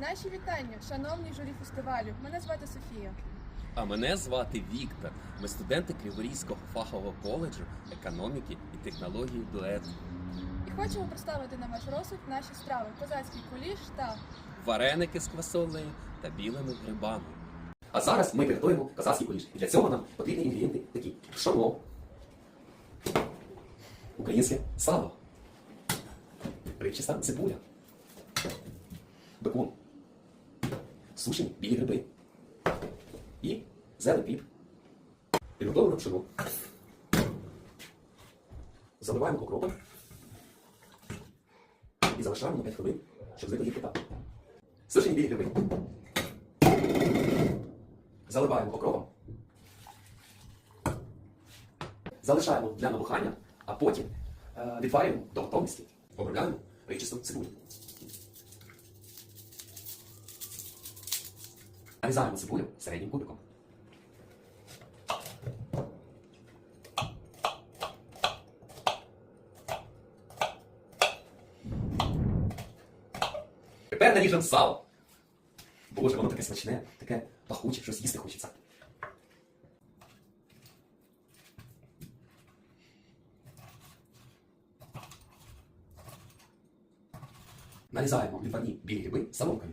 Наші вітання, шановні журі фестивалю. Мене звати Софія. А мене звати Віктор. Ми студенти Криворізького фахового коледжу економіки і технології дует. І хочемо представити на ваш розсуд наші страви козацький куліш та Вареники з квасолею та білими грибами. А зараз ми приготуємо козацький куліш. І для цього нам потрібні інгредієнти такі: пшоно, українське сало, рибчаста цибуля, бекон, сушені білі гриби і зелений піп. Підготовлено пшоно. Заливаємо окропом і залишаємо на 5 хвилин, щоб злити гіркота. Сушені білі гриби. Заливаємо окропом. Залишаємо для набухання, а потім е, відварюємо до готовності. Обробляємо ричисту цибулю. Нарізаємо цибулю середнім кубиком. Тепер наріжемо сало. Боже, воно таке смачне, таке пахуче, щось їсти хочеться. Нарізаємо відварні білі гриби соломкою.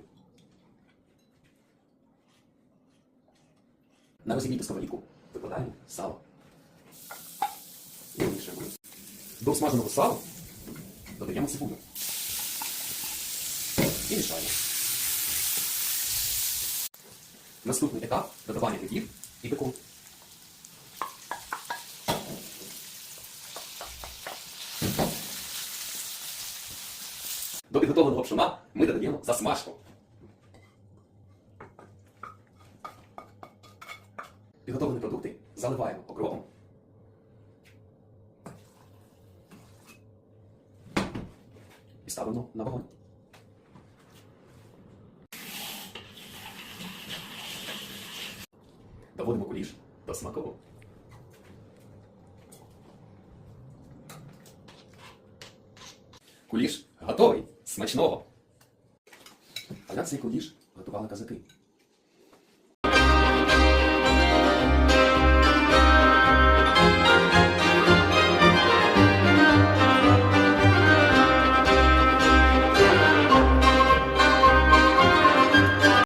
На розігріту сковорідку викладаємо сало. І вимішуємо. До смаженого сала додаємо цибулю. І мішаємо. Наступний етап додавання грибів і бекону. До підготовленого пшона ми додаємо засмажку. Підготовлені продукти заливаємо окропом. І ставимо на вогонь. Доводимо куліш до смаку. Куліш готовий. Смачного. А як цей куліш готували казаки?